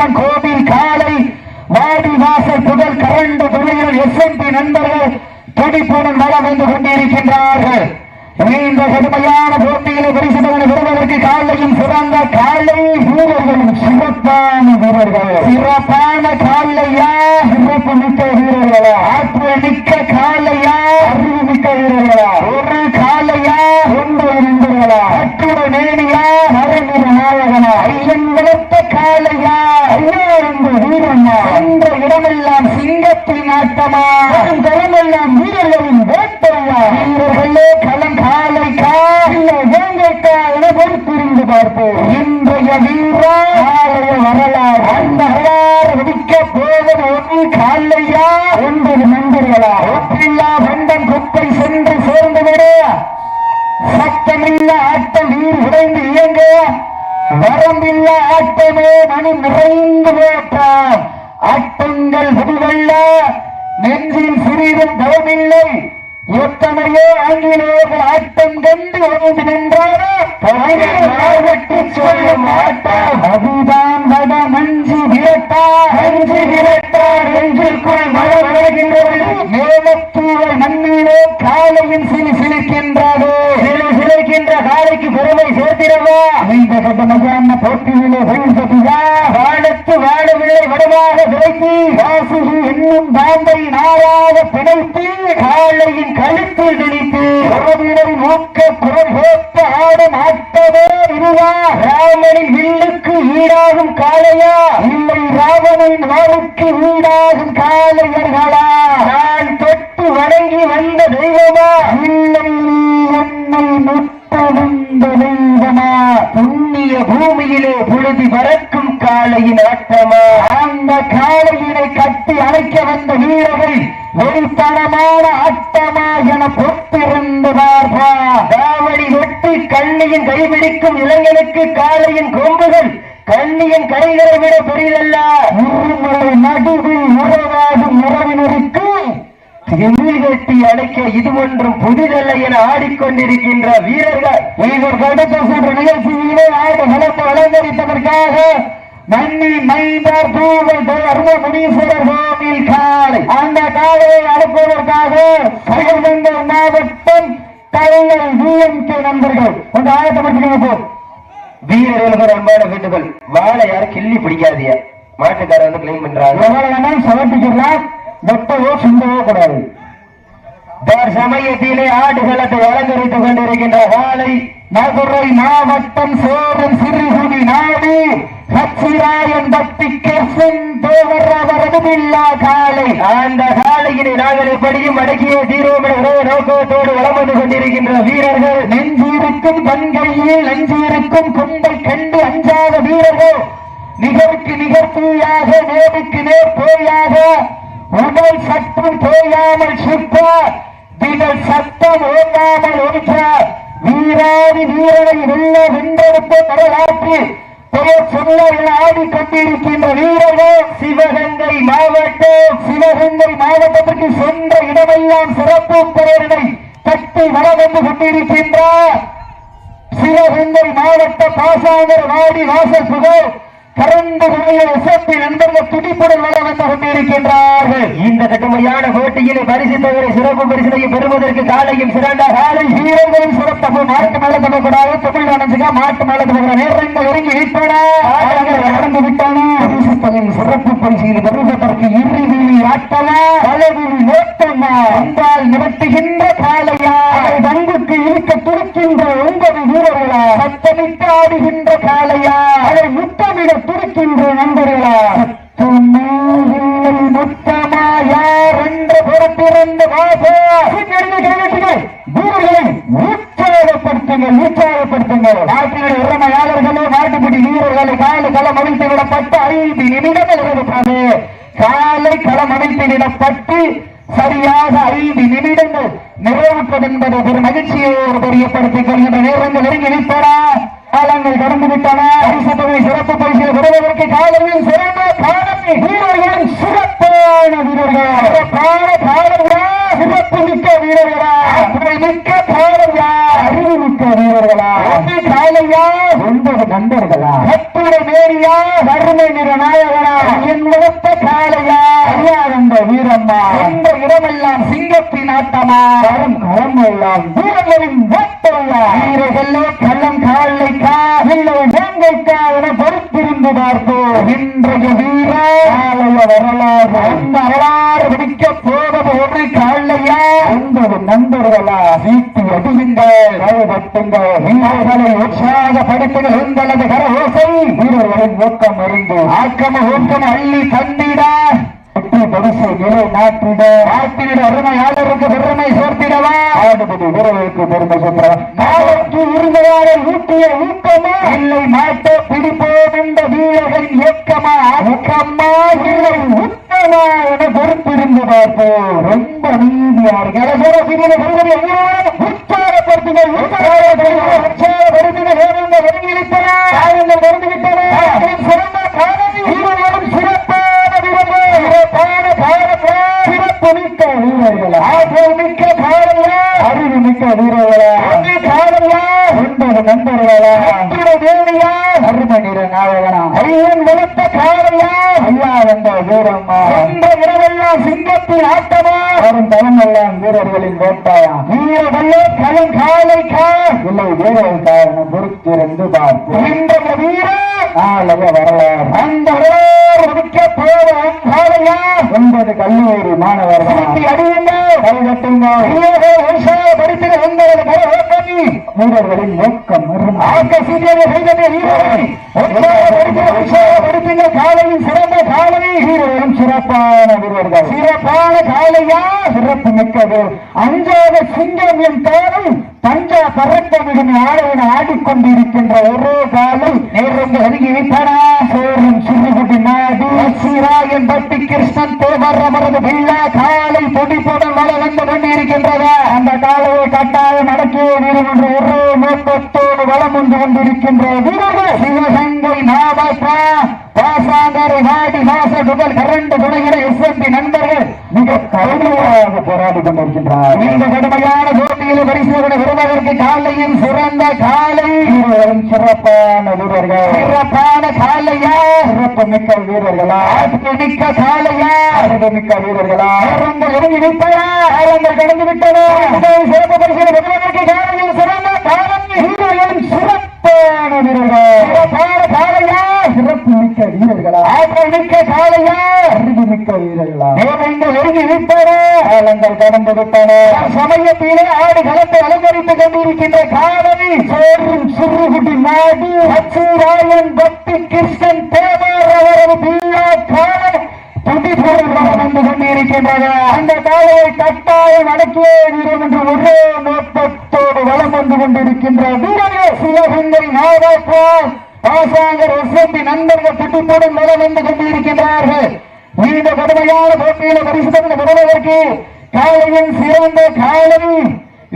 மாரியம்மன் கோவில் காலை வாடி வாசல் புகழ் கரண்டு துறையில் எஸ்எம்பி நண்பர்கள் துடிப்புடன் வளம் வந்து கொண்டிருக்கின்றார்கள். இந்த கடுமையான போட்டிகளை பரிசுகளை பெறுவதற்கு காலையும் சிறந்த காலை வீரர்களும் சிறப்பான வீரர்கள். சிறப்பான காலையா? வரும் களமெல்லாம் வீரர்களின் வேட்டையா வீரர்களே களம் காலைக்கா? இல்லை வேங்கைக்கா என பொறுத்திருந்து பார்ப்போம். இன்றைய வீரா வரலாறு. அந்த வரலாறு வெடிக்க போவது ஒன்று காலையா ஒன்பது நண்பர்களா? ஒப்பில்லா பண்டம் குப்பை சென்று சேர்ந்து விட. சத்தமில்ல ஆட்டம் நீர் உடைந்து இயங்க. வரம்பில்ல ஆட்டமே மணி நிறைந்து போட்டான். ஆட்டங்கள் முடிவல்ல நெஞ்சில் சிறிதும் பலமில்லை எத்தனையோ ஆங்கிலேயர்கள் ஆட்டம் கண்டு வந்து நின்றாரோ வெற்றி சொல்லும் ஆட்டம் அதுதான் வட மஞ்சு விரட்டார். மஞ்சு விரட்டார் நெஞ்சிற்குள் மழை வருகின்றது மேலத்தூவல் மண்ணிலே காலையின் சிலி சிலிக்கின்றது. சிலி சிலிக்கின்ற காலைக்கு பெருமை சேர்த்திடவா? இந்த கட்டமையான போட்டியிலே வெல்வதியா வாழத்து வாழவில்லை வடுவாக விரைத்து. வாசுகி என்னும் பாம்பை நாராக பிணைத்து காலையின் கழுத்தில் திணித்து உறவினர் மூக்க குரல் கேட்க ஆடும் ஆட்டமே இதுவா? ராமனின் வில்லுக்கு ஈடாகும் காளையா? இல்லை ராவணின் வாளுக்கு ஈடாகும் காளையர்களா? நான் தொட்டு வணங்கி வந்த தெய்வமா? இல்லை பொழுது பறக்கும் காளையின் ஆட்டமா அந்த காளையினை கட்டி அணைக்க வந்த வீரர்கள் வெளித்தனமான ஆட்டமா என பொத்திருந்து பார்ப்பா தாவணி வெட்டி கண்ணியின் கைபிடிக்கும் இளைஞனுக்கு காளையின் கொம்புகள் கண்ணியின் கைகளை விட பெரியதல்ல. இருமலை நடுவில் உறவாகும் உறவினருக்கு எதில் கட்டி அடைக்க இது ஒன்றும் புதிதல்ல என ஆடிக்கொண்டிருக்கின்ற வீரர்கள். இவர் அடுத்த சென்ற நிகழ்ச்சியிலே ஆடு வளர்ந்து அலங்கரிப்பதற்காக மன்னி மைந்தர் தூவல் அருண முனீஸ்வரர் கோவில் காலை அந்த காலையை அனுப்புவதற்காக சிவகங்கை மாவட்டம் தலைவர் டிஎம்கே நண்பர்கள். உங்க ஆயத்தை மட்டும் போ வீரர்களுக்கு அன்பான வேண்டுகோள். வாழை யாரும் கிள்ளி பிடிக்காதீங்க. மாட்டுக்காரர் வந்து கிளீன் பண்றாங்க எவ்வளவு வேணாலும் சமர்ப்பிக்கலாம் வெட்டவோ சிந்தவோ கூடாது சமயத்திலே ஆடுகளத்தை அலங்கரித்துக் கொண்டிருக்கின்ற காலை மதுரை மாவட்டம் சேரும் சிறுகுடி நாடு சச்சிராயன் பக்தி கெர்சன் தேவரவரதுமில்லா காலை. அந்த காலையினை நாங்கள் எப்படியும் அடக்கிய தீர்வோம் என்ற ஒரே நோக்கத்தோடு வளம் வந்து கொண்டிருக்கின்ற வீரர்கள் நெஞ்சிருக்கும் கண்கையில் நெஞ்சிருக்கும் கும்பை கண்டு அஞ்சாத வீரர்கள் நிகருக்கு நிகழ்ச்சியாக நேருக்கு நேர் போயாக உடல் சத்தம் போயாமல் சுத்த திடல் சத்தம் ஓங்காமல் ஒழிக்க வீராதி வீரனை வெல்ல வென்றெடுத்த வரலாற்று பெயர் சொல்ல ஆடி கொண்டிருக்கின்ற வீரர்கள் சிவகங்கை மாவட்டம் சிவகங்கை மாவட்டத்திற்கு சென்ற இடமெல்லாம் சிறப்பு பெயர்களை தட்டி வர கொண்டிருக்கின்றார். சிவகங்கை மாவட்ட பாசாங்கர் வாடி வாசல் புகழ் கரண்டு முறையில் எஸ்எம்பி நண்பர்கள் துடிப்புடன் வந்து கொண்டிருக்கின்றார்கள். இந்த கடுமையான போட்டியிலே பரிசு தவிர சிறப்பு பரிசினை பெறுவதற்கு காலையும் சிறந்த காலை வீரர்களும் சிறப்பாக மாட்டு மேல தரக்கூடாது தமிழ் நினைச்சுக்க மாட்டு மேல தரக்கூடாது நேரங்கள் இறங்கி விட்டன. நடந்து விட்டன. பரிசு சிறப்பு பெறுவதற்கு இறுதி ஆட்டமா என்றால் நிறுத்துகின்ற காலையா துடிக்கின்ற ஒன்பது வீரர்களா சத்தமிட்டு ஆடுகின்ற காலையா அதை முத்தமிட துடிக்கின்ற நண்பர்களா சத்தமே இல்லை முத்தமா யார் என்ற புறத்திருந்த வாசா வீரர்களை உற்சாகப்படுத்துங்கள் உற்சாகப்படுத்துங்கள். நாட்டினுடைய உரிமையாளர்களே நாட்டுப்படி வீரர்களை காலை களம் அமைத்து விடப்பட்டு ஐந்து நிமிடங்கள் இருக்கிறது காலை களம் அமைத்து விடப்பட்டு சரியாக ஐந்து நிமிடங்கள் நிறைவுற்றது என்பது ஒரு மகிழ்ச்சியோடு தெரியப்படுத்திக் கொள்கின்ற நேரங்கள் நெருங்கி விட்டன காலங்கள் கடந்து விட்டன. பரிசு தொகை சிறப்பு பரிசு பெறுவதற்கு காலையில் சிறந்த காலை வீரர்களும் சிறப்பான வீரர்கள். சிறப்பான காலையா சிறப்பு மிக்க வீரர்களா. துறை மிக்க காலையா அறிவு மிக்க வீரர்களா காலையா ஒன்பது நண்பர்களா. எட்டுடை மேரியா. வறுமை நிற நாயகனா. என் முகத்த காலையா அறியாதந்த வீரம்மா. சிங்கத்தின் ஆட்டமா வீரர்களின் ஓட்டமையா வீரர்களே கள்ளம் காலைக்கா இல்லை வேங்கைக்கா என பொறுத்திருந்து பார்ப்போம் இன்றைய வீர ஆலய வரலாறு அந்த வரலாறு பிடிக்க போவது ஒரு காலையா ஒன்பது நண்பர்களா சீட்டி அடியுங்கள் கைதட்டுங்கள் வீரர்களை உற்சாகப்படுத்துங்கள் உங்களது கர ஓசை வீரர்களின் ஊக்கம் அறிந்து ஆக்கம ஊக்கம் அள்ளி தந்திட. வெற்றி பரிசு நிலை நாட்டிட நாட்டினிட அருமையாளருக்கு பெருமை சேர்த்திடவா ஆடுபடி வீரர்களுக்கு பெருமை சேர்த்திடவா நாளைக்கு இருந்தவாறு ஊட்டிய ஊக்கமா இல்லை மாட்ட பிடிப்போம் என்ற வீரர்களின் இயக்கமா ஊக்கமா இல்லை உத்தமா என பொறுத்திருந்து பார்ப்போம் ரொம்ப நீதியார்கள் உற்சாகப்படுத்துங்கள் உற்சாகப்படுத்துங்கள் உற்சாகப்படுத்துங்கள் வேறுங்க வருகிவிட்டன காயங்கள் வருகிவிட்டன சிறந்த காரணி வீரர்களும் சிறப்பான வீரர்கள் சிறப்பான பாரதா சிறப்பு மிக்க வீரர்கள் ஆற்றல் மிக்க பாரதா அறிவு மிக்க வீரர்களா அங்கே பாரதா ஒன்பது நண்பர்களா தேவியா அரும நிற நாயகனா ஐயன் வளர்த்த காரையா ஐயா வந்த வீரம்மா இந்த இரவெல்லாம் சிங்கத்தின் ஆட்டமா? வரும் தலமெல்லாம் வீரர்களின் வேட்டாயா? வீரர்களே களம் காலைக்கா இல்லை வீரர்கள் காரணம் பொறுத்திருந்து பார்த்து வீரர் நாளைய வரலாறு. அந்த முடிக்க போவோம் காலையா? ஒன்பது கல்லூரி மாணவர்கள் அடியுங்கள் கைகட்டுங்கள் படித்திட உங்களது பரவாக்கி வீரர்களின் நோக்கம் ஆக்க சீரியலை கைதட்டிய வீரர்கள் உற்சாகப்படுத்தின காலையில் சிறந்த காலை. வீரர்களும் சிறப்பான வீரர்கள். சிறப்பான காலையா சிறப்பு மிக்கது. அஞ்சாத சிங்கம் என் தானை பஞ்சா பறக்கமிடும் ஆடையன் ஆடிக்கொண்டிருக்கின்ற ஒரே காலை நேரம் அருகிவிட்டன. சோறும் சிறுகுடி நாடு சீராயன் பட்டி கிருஷ்ணன் தேவர் அவரது பிள்ளா காலை பொடிப்புடன் வள வந்து கொண்டிருக்கின்றதா அந்த காலையை கட்டாயம் அடக்கிய வீரர் என்ற ஒரே நோக்கத்தோடு வளம் வந்து கொண்டிருக்கின்ற வீரர்கள். சிவகங்கை மாவட்ட பாசாங்கரை வாடி வாச முதல் கரண்டு துணையின எஸ்எம்பி நண்பர்கள் மிக கடுமையாக போராடி கொண்டிருக்கின்றார் இந்த கடுமையான போட்டியில் பரிசோதனை பெறுவதற்கு காலையும் சிறந்த காலை. வீரர்களும் சிறப்பான வீரர்கள். சிறப்பான காலையா? சிறப்பு மிக்க வீரர்களா? மிக்க காலையா? அழகு மிக்க வீரர்களா? ஆரங்கள் இறங்கி விட்டனா ஆரங்கள் கடந்து விட்டன சிறப்பு பரிசோதனை பெறுவதற்கு காலையில் வீரர்களா ஆற்றல் மிக்க காலையா அறிவு மிக்க வீரர்களா நேரங்கள் நெருங்கி விட்டன காலங்கள் கடந்து விட்டன. சமயத்திலே ஆடு களத்தை அலங்கரித்துக் கொண்டிருக்கின்ற காலை சோறும் சிறுகுடி நாடு அச்சுராயன் பக்தி கிருஷ்ணன் தேவர் அவரது பிள்ளா காலை கொண்டிருக்கின்றது அந்த காலையை கட்டாயம் அடக்கியே வீரம் என்று ஒரே நோக்கத்தோடு வளம் வந்து கொண்டிருக்கின்ற வீரர்கள் சிவகங்கை நாகப்பால் பாசாங்கர் எஸ்எம்பி நண்பர்கள் துடிப்புடன் வளம் வந்து கொண்டிருக்கின்றார்கள். இந்த கடுமையான போட்டியில பரிசுத்தம் முதல்வருக்கு காலையின் சிறந்த காலை.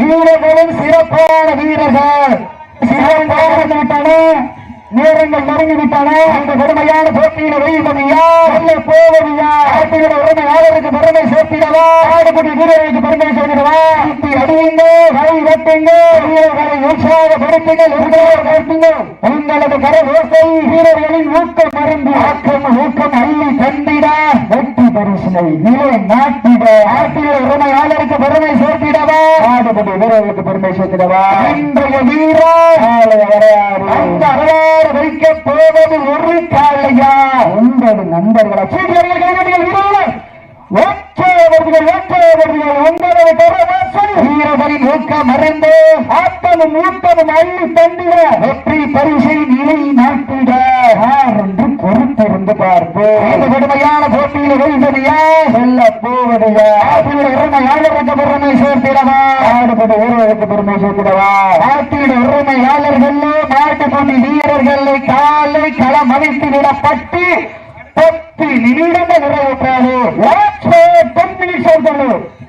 வீரர்களும் சிறப்பான வீரர்கள். சிறப்பாக விட்டன நேரங்கள் நெருங்கி இந்த கடுமையான போட்டியில் வெய்வதையா அல்ல போவதையா? ஆட்டுகிற உரிமையாளருக்கு பெருமை சேர்த்திடவா? ஆடுபடி வீரர்களுக்கு பெருமை சேர்த்திடவா? சுத்தி அடியுங்க கை வெட்டுங்க வீரர்களை உற்சாகப்படுத்துங்கள் உங்களோடு உங்களது கர ஓசை வீரர்களின் ஊக்கம் மருந்து ஆக்கம் ஊக்கம் அள்ளி கண்டிட வெற்றி பரிசனை நிலை நாட்டிட. ஆட்டுகிற உரிமையாளருக்கு பெருமை ஆடுபடி வீரர்களுக்கு பெருமை சேர்த்திடவா இன்றைய வீரா நாளைய வரலாறு அந்த வரலாறு வைக்க போவது ஒரு காலையா? ஒன்பது நண்பர்களா வீரர்களின் ஊக்கம் மறந்து ஆட்டமும் ஊட்டமும் அள்ளி தந்திட வெற்றி பரிசை நிலை என்று பொறுத்திருந்து பார்ப்போம். கடுமையான போட்டியில் வெல்வதையா வெல்ல போவதையா உரிமையாளருக்கு பெருமை சேர்த்திடவா? ஆடுபடி வீரருக்கு பெருமை சேர்த்திடவா? ஆட்டியோட உரிமையாளர்கள் மாட்டுப்பட்டி வீரர்களை காலை களம் அமைத்து விடப்பட்டு பத்து நிமிடங்கள் மினிட்ஸ் ஆயிட்டாரு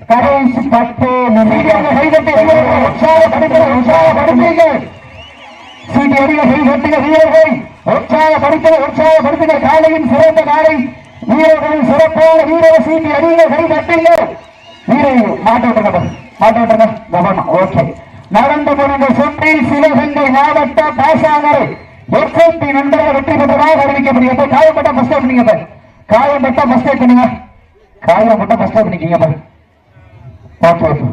கடைசி பத்து நிமிடம். கைதட்டி உற்சாகப்படுத்த உற்சாகப்படுத்தீர்கள் சீட்டி அடிக்க வீரர்கள். உற்சாகப்படுத்த உற்சாகப்படுத்துக. காலையின் சிறந்த காலை வீரர்களின் சிறப்பான வீரர் சீட்டி அடிக்க கைதட்டுங்க வீரர்கள் மாட்ட விட்டுங்க மாட்ட கவனம் ஓகே. நடந்து முடிந்த சுற்றில் சிவகங்கை மாவட்ட பாசாங்கரை எஸ்எம்பி நண்பர்கள் வெற்றி பெற்றதாக அறிவிக்கப்படுகிறது. காயப்பட்ட ஃபர்ஸ்ட் பண்ணீங்க காயப்பட்ட ஃபர்ஸ்ட் நீங்க. காயப்பட்ட ஃபர்ஸ்ட் பண்ணிக்கீங்க ஓகே ஓகே.